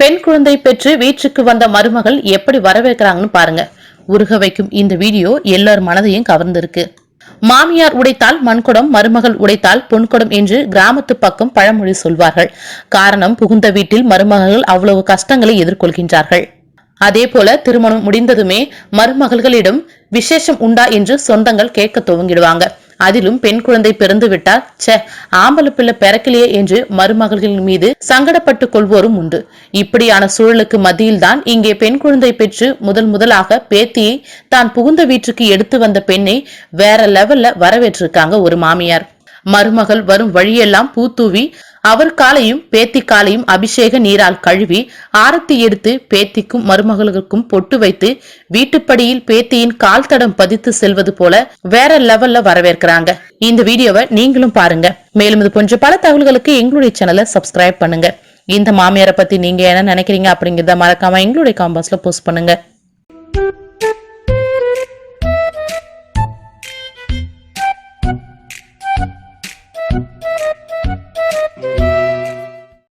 பெண் குழந்தை பெற்று வீட்டுக்கு வந்த மருமகள் எப்படி வரவேற்கிறாங்கன்னு பாருங்க. உருக வைக்கும் இந்த வீடியோ எல்லார் மனதையும் கவர்ந்திருக்கு. மாமியார் உடைத்தால் மண்குடம் மருமகள் உடைத்தால் பொன்குடம் என்று கிராமத்து பக்கம் பழமொழி சொல்வார்கள். காரணம் புகுந்த வீட்டில் மருமகள் அவ்வளவு கஷ்டங்களை எதிர்கொள்கின்றார்கள். அதே போல திருமணம் முடிந்ததுமே மருமகள்களிடம் விசேஷம் உண்டா என்று சொந்தங்கள் கேட்க துவங்கிடுவாங்க. அதிலும் பெண் குழந்தை பிறந்து விட்டால் ஆம்பளை பிள்ளை பிறக்கலையே என்று மருமகள்களின் மீது சங்கடப்பட்டு கொள்வோரும் உண்டு. இப்படியான சூழலுக்கு மத்தியில்தான் இங்கே பெண் குழந்தை பெற்று முதல் முதலாக பேத்தியை தான் புகுந்த வீட்டுக்கு எடுத்து வந்த பெண்ணை வேற லெவல்ல வரவேற்றிருக்காங்க ஒரு மாமியார். மருமகள் வரும் வழியெல்லாம் பூத்தூவி அவர் காலையும் பேத்தி காலையும் அபிஷேக நீரால் கழுவி ஆரத்தி எடுத்து பேத்திக்கும் மருமகளுக்கும் பொட்டு வைத்து வீட்டுப்படியில் பேத்தியின் கால் தடம் பதித்து செல்வது போல வேற லெவல்ல வரவேற்கிறாங்க. இந்த வீடியோவை நீங்களும் பாருங்க. மேலும் இது போன்ற பல தகவல்களுக்கு எங்களுடைய சேனலை சப்ஸ்கிரைப் பண்ணுங்க. இந்த மாமியாரை பத்தி நீங்க என்ன நினைக்கிறீங்க அப்படிங்கறத மறக்காம எங்களுடைய காம்பாஸ்ல போஸ்ட் பண்ணுங்க.